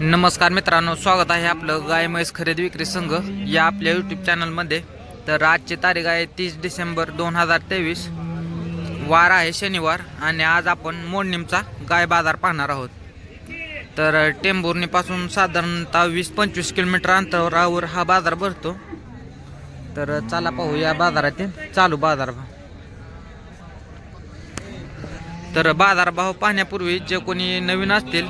नमस्कार मित्रांनो स्वागत आहे आपलं गाय म्हैस खरेदी विक्री संघ या आपल्या यूट्यूब चॅनलमध्ये तर आजची तारीख आहे तीस डिसेंबर दोन हजार तेवीस. वार आहे शनिवार आणि आज आपण मोडणीमचा गाय बाजार पाहणार आहोत. तर टेंभुर्णीपासून साधारणतः वीस पंचवीस किलोमीटर अंतरावर हा बाजार भरतो. तर चला पाहू या बाजारातील चालू बाजारभाव तर बाजारभाव पाहण्यापूर्वी जे कोणी नवीन असतील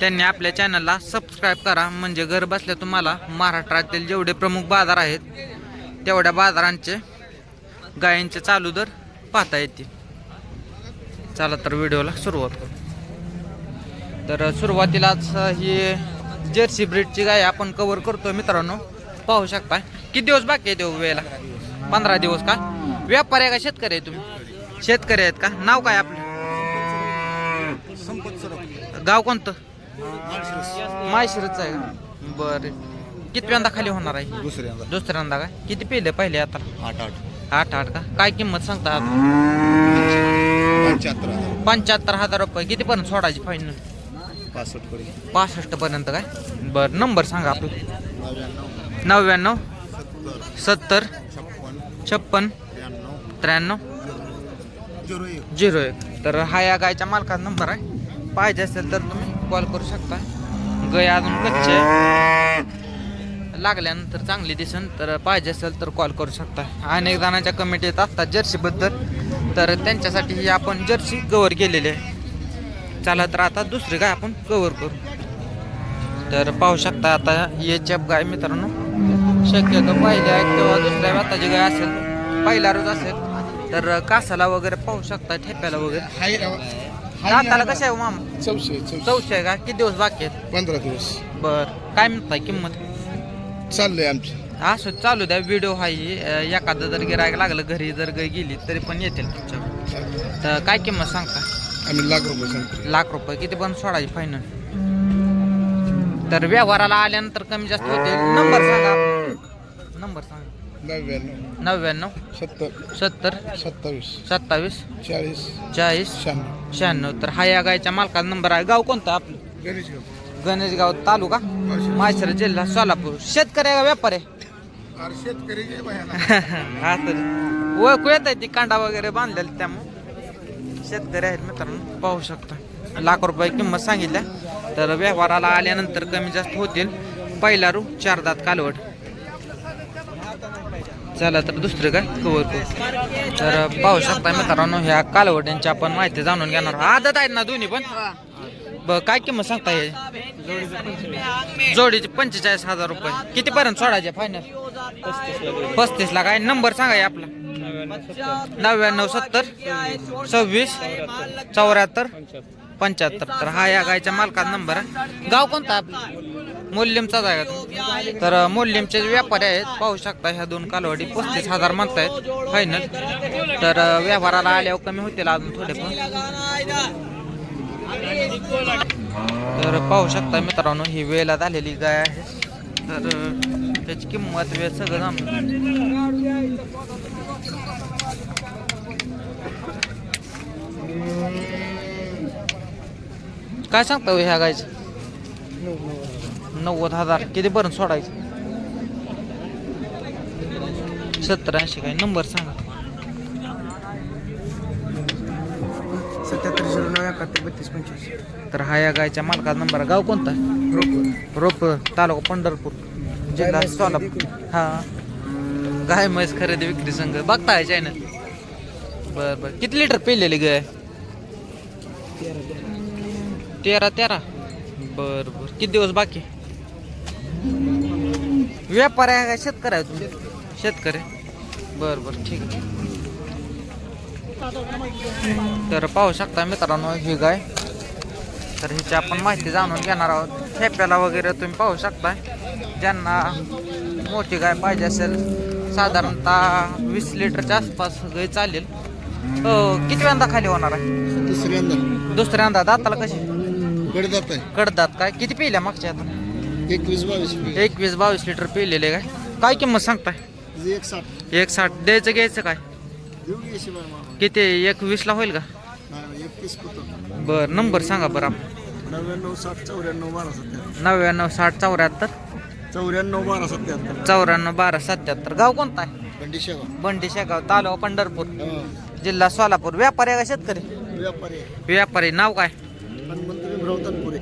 त्यांनी आपल्या चॅनलला सबस्क्राईब करा. म्हणजे घर बसल्या तुम्हाला महाराष्ट्रातील जेवढे प्रमुख बाजार आहेत तेवढ्या बाजारांचे गायींचे चालू दर पाहता येतील. चला तर व्हिडिओला सुरुवात करू. तर सुरुवातीलाच ही जर्सी ब्रीडची गाय आपण कव्हर करतो मित्रांनो. पाहू शकता किती दिवस बाकी आहे देऊ वेळेला? पंधरा दिवस का? व्यापारी आहे का शेतकरी आहे तुम्ही? शेतकरी आहेत का? नाव काय आपलं? गाव कोणतं? माहेशिरच आहे का? बरं. कितव्यांदा खाली होणार आहे? दुसऱ्यांदा दुसऱ्यांदा काय किती पेले पहिले आता? आठ आठ. आठ आठ का? काय किंमत सांगता पंच्याहत्तर हजार. पंच्याहत्तर हजार रुपये. किती पर्यंत सोडायची फायनल पासष्ट पर्यंत. पासष्ट पर्यंत काय? बरं. नंबर सांगा आपलं. नव्याण्णव. नव्याण्णव. सत्तर. छप्पन. छप्पन. त्र्याण्णव. त्र्याण्णव. झिरो एक. झिरो एक. तर हा या गायच्या मालकाचा नंबर आहे. पाहिजे असेल तर तुम्ही कॉल करू शकता. गाय अजून कच्चे आहे. लागल्यानंतर चांगली दिसन तर पाहिजे असेल तर कॉल करू शकता. अनेक जणांच्या कमेंट येत असतात जर्सीबद्दल तर त्यांच्यासाठी ही आपण जर्सी कवर केलेली आहे. चला तर आता दुसरी गाय आपण कवर करू. तर पाहू शकता आता एच एफ गाय मित्रांनो. शक्यतो पहिल्या किंवा दुसऱ्या व्यताची गाय असेल पहिला रोज असेल. तर कासाला वगैरे पाहू शकता ठेप्याला वगैरे. दाताला कसं आहे मामा? चौशे चौशे. का? किती दिवस बाकी आहेत? पंधरा दिवस. बर. काय म्हणताय किंमत? चाललंय आमचं. असं चालू द्या. व्हिडिओ हा ही अं, एखादं जर गिरायक लागलं घरी जर गेली तरी पण येतील तुमच्या तर काय किंमत सांगता? आम्ही लाख रुपये सांगतो. लाख रुपये. किती पण सोडायची फायनल तर व्यवहाराला आल्यानंतर कमी जास्त होते. नंबर सांगा. नंबर सांगा. नव्याण्णव. नव्याण्णव. सत्तर. सत्तर. सत्तावीस. सत्तावीस. चाळीस. चाळीस. शहाण्णव. शहाण्णव. तर हा या गायच्या मालकाचा नंबर आहे. गाव कोणतं आपलं? गणेश गणेशगाव तालुका? माहेश्वर जिल्हा सोलापूर. शेतकरी आहे का व्यापारी? आहे? शेतकरी जे. हा तर. ओळखू येत आहे ती कांडा वगैरे बांधलेली त्यामुळे. शेतकरी आहेत मित्रांनो पाहू शकता. लाख रुपये किंमत सांगितल्या. तर व्यवहाराला आल्यानंतर कमी जास्त होतील. पहिला रू चार दात कालवड. चला तर दुसरं काय? कवर करू. तर पाहू शकता मित्रांनो ह्या कालवड्यांची आपण माहिती जाणून घेणार आदत आहेत ना दोन्ही पण? ब काय किंमत सांगता हे? जोडीचे पंचेचाळीस हजार रुपये. कितीपर्यंत सोडायचे फायनल पस्तीस लाख. आहे नंबर सांगा आपला. नव्याण्णव सत्तर सव्वीस चौऱ्याहत्तर पंच्याहत्तर. तर हा या गायच्या मालकाचा नंबर आहे. गाव कोणता आपला? मोल्यमचाच आहे का तर मोल्यमचे जे व्यापारी आहेत पाहू शकता ह्या दोन कालवडी पस्तीस हजार म्हणतायत फायनल तर व्यवहाराला आल्यावर कमी होतील अजून थोडे पण. तर पाहू शकता मित्रांनो ही वेळेला झालेली गाय आहे. तर त्याची किंमत वेळ सगळं जाणून काय सांगता हो ह्या गायचं? नव्वद हजार. किती पर्यंत सोडायचं? सत्तर ऐंशी काय? नंबर सांगा. सत्याहत्तर झिरो नऊ एकाहत्तर बत्तीस पंचवीस. तर हा या गायच्या मालकाचा नंबर आहे. गाव कोणता? रोप तालुका पंढरपूर जिल्हा सोलापूर. हा. गाय म्हैस खरेदी विक्री संघ. बघताय चॅनल बर बर. किती लिटर पिलेली गाय? तेरा तेरा. बर बर. किती दिवस बाकी? व्यापारी आहे का? शेतकरी आहे तुम्ही? शेतकरी. बर बर ठीक आहे. तर पाहू शकता मित्रांनो ही गाय. तर ह्याची आपण माहिती जाणून घेणार आहोत. ठेप्याला वगैरे तुम्ही पाहू शकता. ज्यांना मोठी गाय पाहिजे असेल साधारणतः वीस लिटरच्या आसपास गाय चालेल. हो किती वेळा खाली होणार आहे? दुसऱ्यांदा दुसऱ्यांदा दाताला कशी? कडदात कडदात काय? किती पिल्या मागच्या आता? एकवीस बावीस एकवीस बावीस लिटर पिलेले काय? काय किंमत सांगताय? एक साठ एक साठ द्यायचं घ्यायचं काय? देऊ की शिवाय मामा. किती? एक वीसला होईल का? एकतीस बरं नंबर सांगा बरं आप- नव्याण्णव साठ चौऱ्याण्णव बारा सत्याहत्तर. नव्याण्णव साठ चौऱ्याहत्तर? चौऱ्याण्णव बारा सत्याहत्तर. चौऱ्याण्णव बारा सत्याहत्तर. गाव कोणता आहे? बंडी बंडी शेगाव तालुका पंढरपूर. हा. जिल्हा सोलापूर. व्यापारी आहे का शेतकरी? व्यापारी व्यापारी. नाव काय? हनुमंत भीमराव तनपुरे.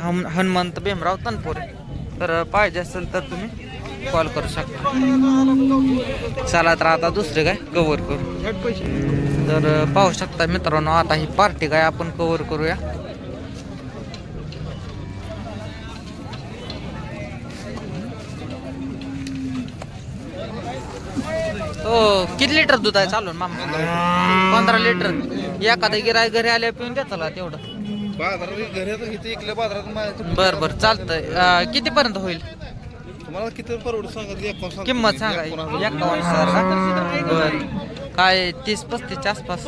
हम हनुमंत भीमराव तनपुरे. तर पाहिजे असेल तर तुम्ही कॉल करू शकता. चला तर आता दुसरे काय? कवर करू. तर पाहू शकता मित्रांनो आता ही पार्टी काय आपण कवर करूया. हो किती लिटर दूध आहे? चालून मामा. पंधरा लिटर एखादा गिराय घरी आल्या पिऊन द्या चला तेवढं. बाजारात घरी आता इथे इकल्या बाजारात माझ्या बर बर चालतंय. अं, कितीपर्यंत होईल? तुम्हाला किती परवडू किंमत सांगा. एकावन्न हजार. का बर. काय तीस पस्तीसच्या आसपास?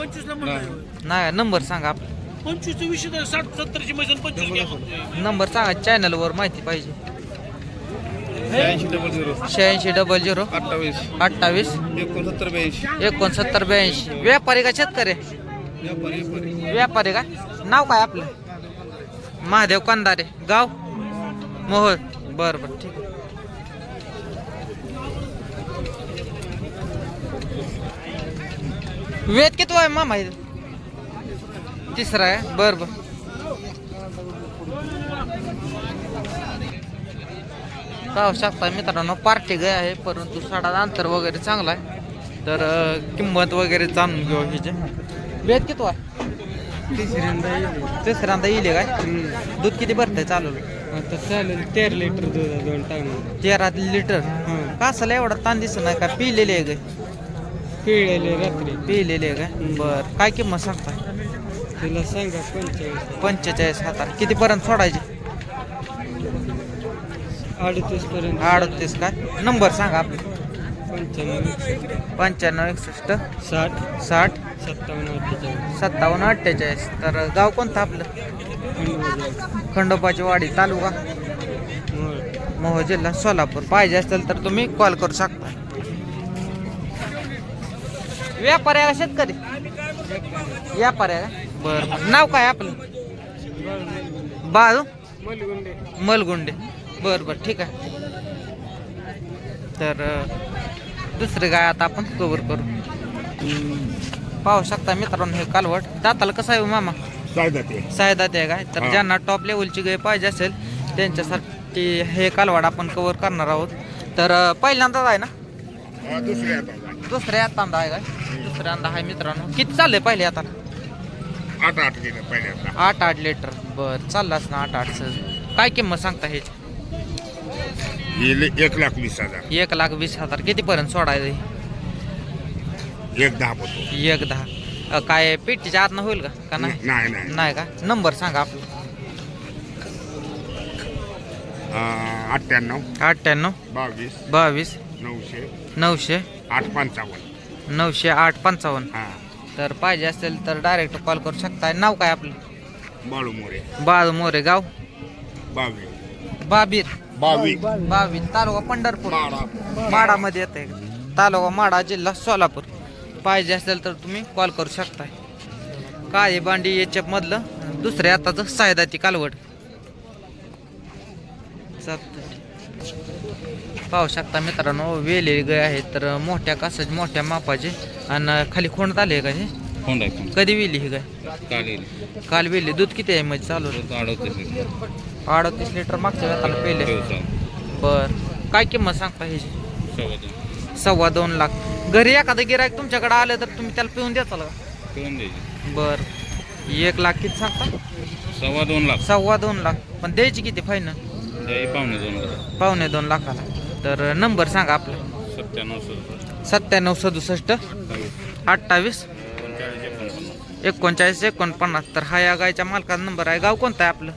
नाही. नंबर सांगा. आपला पंचवीस साठ सत्तरची मैदान पंचवीस घ्या. नंबर सांगा चॅनलवर माहिती पाहिजे. ऐंशी डबल झिरो शहाऐंशी डबल झिरो अठ्ठावीस. अठ्ठावीस. एकोणसत्तर ब्याऐंशी. एकोणसत्तर ब्याऐंशी. व्यापारी का शेतकरी? व्यापारी का? नाव काय आपलं? महादेव कंदारे गाव? मोहोळ. बर बर ठीक आहे. वेद किती आहे मामा हे तिसरा आहे. बर बर. पाहू शकता मित्रांनो पार्टी गय आहे परंतु साडा अंतर वगैरे चांगला आहे. तर किंमत वगैरे जाणून घेऊ ह्याचे. वेद किती आहे? तिसऱ्यांदा येईल. तिसऱ्यांदा येईल काय? दूध किती भरतंय चालू आता चालेल तेरा लिटर दूध आहे दोन टाइम तेरा लिटर? कासाला एवढा ताण दिसत नाही का? पिलेले आहे काय? पिळलेले रात्री. पिलेले आहे काय? बर. काय किंमत सांगता तिला सांगा पंचेचाळीस. पंचेचाळीस हजार कितीपर्यंत सोडायचे? अडतीस पर्यंत. अडतीस काय? नंबर सांगा आपले. पंच्याण्णव एकसष्ट. साठ. साठ. सत्तावन्न अठ्ठेचाळीस. सत्तावन्न अठ्ठेचाळीस. तर गाव कोणतं आपलं? खंडोबा खंडोबाची वाडी तालुका? मोहो जिल्हा सोलापूर. पाहिजे असेल तर तुम्ही कॉल करू शकता. का शेतकरी. का बरं. नाव काय आपलं? बाळू? मलगुंडे. मलगुंडे. बरं बरं. ठीक आहे. तर दुसरे गाय आता आपण कवर करू. पाहू शकता मित्रांनो हे कालवट. दाताला कसं आहे हो मामा? सायदात आहे काय? तर ज्यांना टॉप लेवलची गाय पाहिजे असेल त्यांच्यासाठी हे कालवाड आपण कव्हर करणार आहोत. तर पहिल्यांदाच आहे ना? दुसऱ्या तांदा आहे. काय? दुसऱ्यांदा आहे मित्रांनो. किती चाललंय पहिले आता? आठ आठ पहिल्यांदा आठ आठ लिटर. बर चाललाच ना आठ आठ सहज काय किंमत सांगता ह्याची एक लाख वीस हजार. एक लाख वीस हजार. कितीपर्यंत सोडायचं एक दहा एक दहा. अं, काय पेटीच्या आतनं होईल का? का नाही? नाही नाही नाही. का? नंबर सांगा आपला. अं, अठ्ठ्याण्णव अठ्ठ्याण्णव बावीस बावीस नऊशे नऊशे आठ पंचावन्न. नऊशे आठ पंचावन्न. हा. तर पाहिजे असेल तर डायरेक्ट कॉल करू शकता नाव काय आपलं? बाळू मोरे. बाळ मोरे गाव? बावीस बाबीर बावीस. तालुका पंढरपूर. माडामध्ये येते तालुका माडा जिल्हा सोलापूर. पाहिजे असेल तर तुम्ही कॉल करू शकताय. काळे बांडी एचएफ मधलं? दुसऱ्या आताचं सायदाती कालवड. पाहू शकता मित्रांनो वेलेली गाय आहेत तर मोठ्या कासाचे मोठ्या मापाचे. आणि खाली खोंड आले का हे? आहे कधी वेली ही गाय काल वेली. दूध किती आहे म्हणजे चालू? अडतीस लिटर मागच्या वेळेला पहिले बर. काय किंमत सांगता ह्याची सव्वा दोन. लाख. घरी एखादं गिरायक तुमच्याकडे आलं तर तुम्ही त्याला पिऊन द्याचाल का? बर. एक लाख किती सांगता? सव्वा दोन लाख. सव्वा दोन लाख. पण द्यायची किती फायनल त्याही पाहुणे दोन लाख. पावणे दोन लाखाला. तर नंबर सांगा आपला. सत्त्याण्णव सदुसष्ट. सत्त्याण्णव सदुसष्ट. अठ्ठावीस. पंचेचाळीस एकोणपन्नास. एकोणचाळीस एकोणपन्नास. तर हा या गायच्या मालकाचा नंबर आहे. गाव कोणतं आहे आपलं?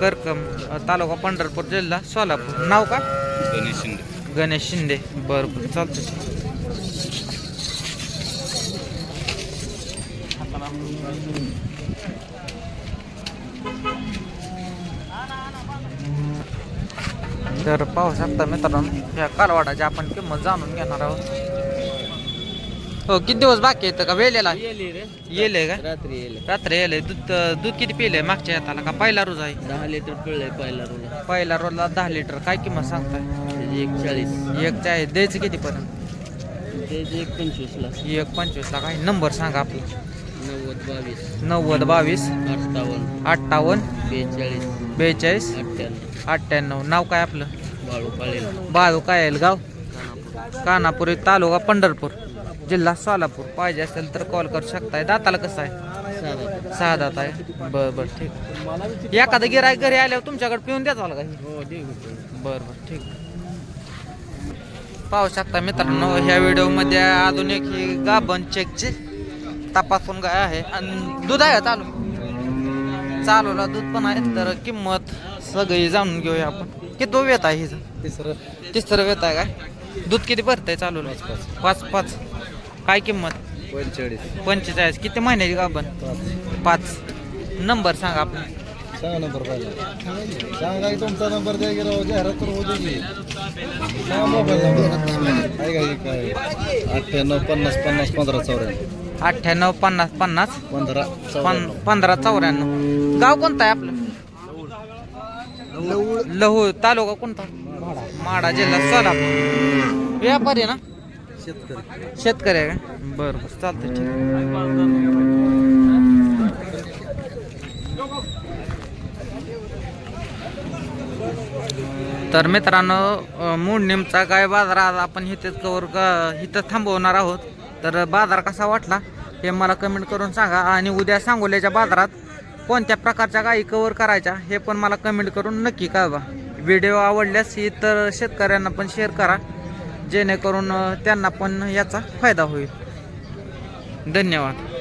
करकम तालुका पंढरपूर जिल्हा सोलापूर. नाव का गणेश शिंदे. गणेश शिंदे. बरं बरं. चालतं तर पाहू शकता मित्रांनो या कालवाडाची आपण किंमत जाणून घेणार आहोत. हो किती दिवस बाकी आहेत का? वेळेला? येले रे. येले का? रात्री येले. रात्री येले. दूध दूध किती पिले मागच्या हाताला का पहिला रोज आहे? दहा लिटर पिळलंय पहिला रोला पहिला रोजला दहा लिटर. काय किंमत सांगताय? एक चाळीस एक चाय द्यायचं किती पर्यंत एक पंचवीसला एक पंचवीसला काय नंबर सांगा आपला. नव्वद बावीस. नव्वद बावीस. अठ्ठावन्न. अठ्ठावन्न. बेचाळीस. बेचाळीस. अठ्ठ्याण्णव. अठ्ठ्याण्णव. नाव काय आपलं? बाळू पाळेल. बाळू गाव? कानापुरी तालुका पंढरपूर. जिल्हा सोलापूर. पाहिजे असेल तर कॉल करू शकताय. दाताला कसं आहे? सहा दात आहे. बरं बरं ठीक एखादं गिराय घरी आल्यावर तुमच्याकडे पिऊन द्याच मला काही बरं बरं ठीक पाहू शकता मित्रांनो ह्या व्हिडिओमध्ये आधुनिक ही गाभण चेकची तपासून गाय आहे. आणि दूध आहे का चालू? चालूला दूध पण आहे तर किंमत सगळी जाणून घेऊया आपण. किती वेत आहे हिचं? तिसरं. तिसरं वेत आहे काय? दूध किती भरतंय चालूला? पाच पाच. काय किंमत? पंचेचाळीस. पंचेचाळीस. किती महिन्याची गाभण पाच. नंबर सांगा आपला. सांगा नंबर पाहिजे. सांगा की तुमचा नंबर द्या राव जाहिरात तर होते की सांगा मोबाईल नंबर. आहे का हे काय अठ्ठ्याण्णव पन्नास पन्नास पंधरा चौऱ्याण्णव. अठ्ठ्याण्णव पन्नास पन्नास? पंधरा पन चौऱ्याण्णव. पंधरा चौऱ्याण्णव. गाव कोणतं आहे आपलं? लहू तालुका कोणता? माडा जिल्हा सोलापूर. व्यापारी ना? शेतकरी. आहे का? बरं. बरं चालतंय ठीक आहे. तर मित्रांनो मूळ नेमचा काय बाजार आज आपण इथेच कवर क- इथं थांबवणार आहोत. तर बाजार कसा वाटला हे मला कमेंट करून सांगा आणि उद्या सांगोल्याच्या बाजारात कोणत्या प्रकारच्या गायी कवर करायच्या हे पण मला कमेंट करून नक्की कळवा. व्हिडिओ आवडल्यास इतर शेतकऱ्यांना पण शेअर करा. जेणेकरून त्यांना पण याचा फायदा होईल. धन्यवाद.